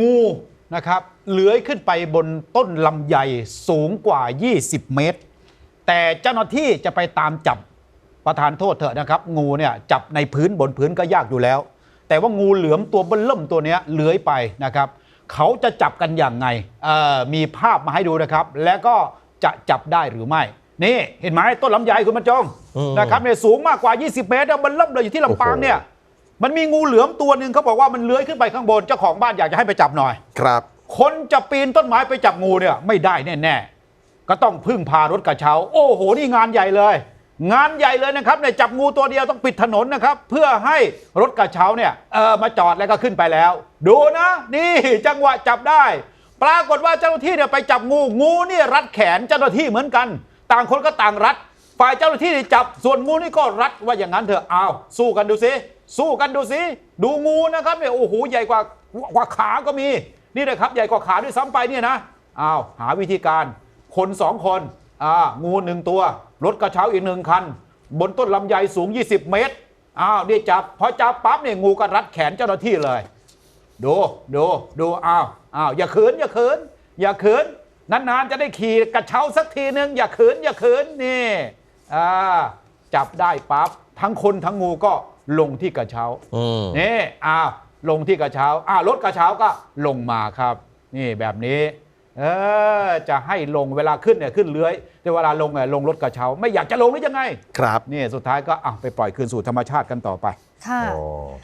งูนะครับเลื้อยขึ้นไปบนต้นลำไยสูงกว่า 20 เมตร แต่เจ้าหน้าที่จะไปตามจับประธานโทษเถอะนะครับ งูเนี่ยจับในพื้นบนพื้นก็ยากอยู่แล้ว แต่ว่างูเหลือมตัวเบิ้ลเริ่มตัวเนี้ยเลื้อยไปนะครับ เขาจะจับกันอย่างไงเอ่อมีภาพมาให้ดูนะครับ และก็จะจับได้หรือไม่ นี่เห็นไหมต้นลำไยคุณบรรจงอืมนะครับเนี่ยสูงมากกว่า 20 เมตรนะมันเริ่มเลยอยู่ที่ลำปางเนี่ย มันมีงูเหลือมตัวหนึ่งเขาบอกว่ามันเลื้อยขึ้นไปข้างบนเจ้าของบ้านอยากจะให้ไปจับหน่อย ครับ คนจะปีนต้นไม้ไปจับงูเนี่ยไม่ได้แน่ๆก็ต้องพึ่งพารถกระเช้า โอ้โหนี่งานใหญ่เลย งานใหญ่เลยนะครับเนี่ยจับงูตัวเดียวต้องปิดถนนนะครับ เพื่อให้รถกระเช้าเนี่ยเออมาจอดแล้วก็ขึ้นไปแล้ว ดูนะ นี่จังหวะจับได้ ปรากฏว่าเจ้าหน้าที่เนี่ยไปจับงูงูเนี่ยรัดแขนเจ้าหน้าที่เหมือนกัน ต่างคนก็ต่างรัดฝ่ายเจ้าหน้าที่นี่จับส่วนงูนี่ก็รัดว่าอย่างนั้นเถอะอ้าวสู้กันดูสิ สู้กันดูสิดูงูนะครับเนี่ยโอ้โหใหญ่กว่ากว่าขาก็มีนี่นะครับใหญ่กว่าขาด้วยซ้ำไปเนี่ยนะอ้าวหาวิธีการ คนสองคนอ่างูหนึ่งตัวรถกระเช้าอีกหนึ่งคัน บนต้นลำไยสูง 20 เมตรอ้าวนี่จับพอจับปั๊บเนี่ยงูก็รัดแขนเจ้าหน้าที่เลยดูดูดูอ้าวอ้าวอย่าขืนอย่าขืนอย่าขืนนานๆจะได้ขี่กระเช้าสักทีนึงอย่าขืนอย่าขืนนี่อ่าจับได้ปั๊บทั้งคนทั้งงูก็ ลงที่กระเช้าอืมนี่อ้าวลงที่กระเช้าอ้าวรถกระเช้าก็ลงมาครับ นี่แบบนี้ เออจะให้ลงเวลาขึ้นเนี่ยขึ้นเลื้อย แต่เวลาลงเนี่ยลงรถกระเช้า ไม่อยากจะลงหรือยังไงครับ นี่สุดท้ายก็อะไปปล่อยคืนสู่ธรรมชาติกันต่อไป ค่ะ โอ้